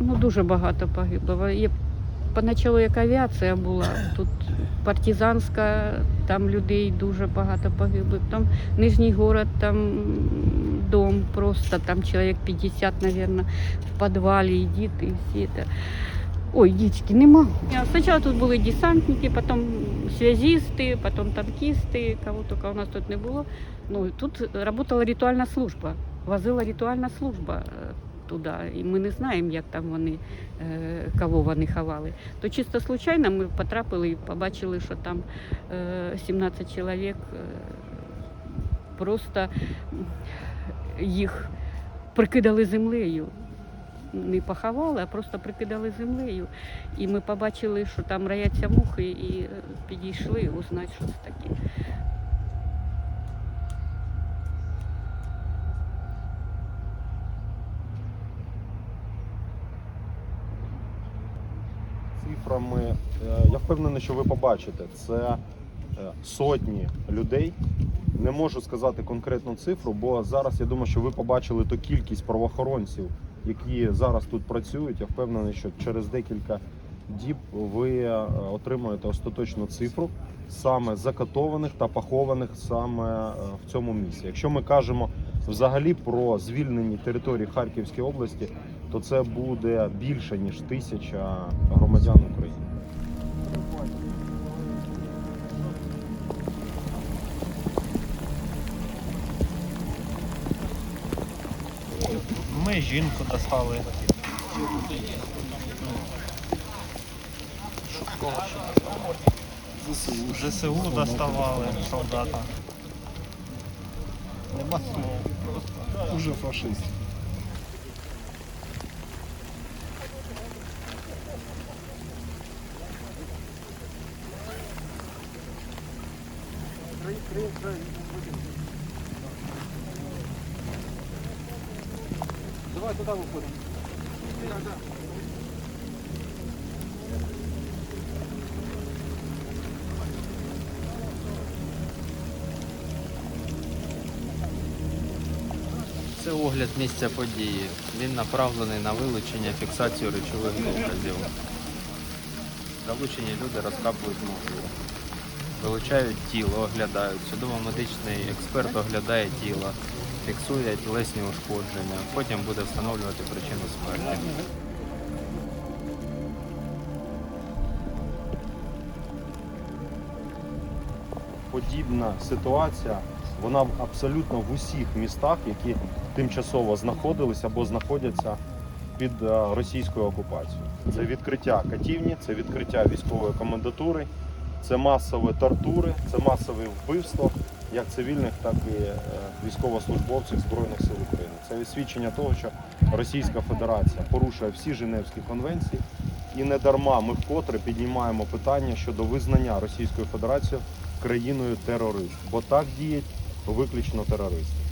Ну, дуже багато погибло. Є поначалу як авіація була, тут партизанська, там людей дуже багато погибло. Там Нижній город, там дом просто, там чоловік 50, мабуть, в підвалі, і діти, і всі це. Ой, дітки, не можу. Спочатку тут були десантники, потім связисти, потім танкісти, кого тільки у нас тут не було. Ну, тут працювала ритуальна служба, возила ритуальна служба туди. І ми не знаємо, як там вони, е, кого вони ховали. То чисто случайно ми потрапили і побачили, що там е, 17 чоловік е, просто їх прикидали землею. Не поховали, а просто прикидали землею. І ми побачили, що там рояться мухи, і е, підійшли узнати, що це таке. Цифрами, е, я впевнений, що ви побачите, це е, сотні людей. Не можу сказати конкретну цифру, бо зараз я думаю, що ви побачили ту кількість правоохоронців, які зараз тут працюють. Я впевнений, що через декілька діб ви е, отримаєте остаточну цифру саме закатованих та похованих саме в цьому місці. Якщо ми кажемо взагалі про звільнені території Харківської області, то це буде більше ніж тисяча громадян України. Ми жінку достали. ЗСУ доставали солдата. Нема слов. Уже фашист. Давай туда выходим. Це огляд місця події. Він направлений на вилучення, фіксацію речових доказів. Залучені люди розкапують могилу. Вилучають тіло, оглядають. Судово-медичний експерт оглядає тіло, фіксує тілесні ушкодження. Потім буде встановлювати причину смерті. Подібна ситуація вона абсолютно в усіх містах, які тимчасово знаходились або знаходяться під е, російською окупацією. Це відкриття катівні, це відкриття військової комендатури, це масові тортури, це масове вбивство як цивільних, так і е, військовослужбовців Збройних сил України. Це свідчення того, що Російська Федерація порушує всі Женевські конвенції, і не дарма ми вкотре піднімаємо питання щодо визнання Російської Федерації країною терорист, бо так діють виключно терористи.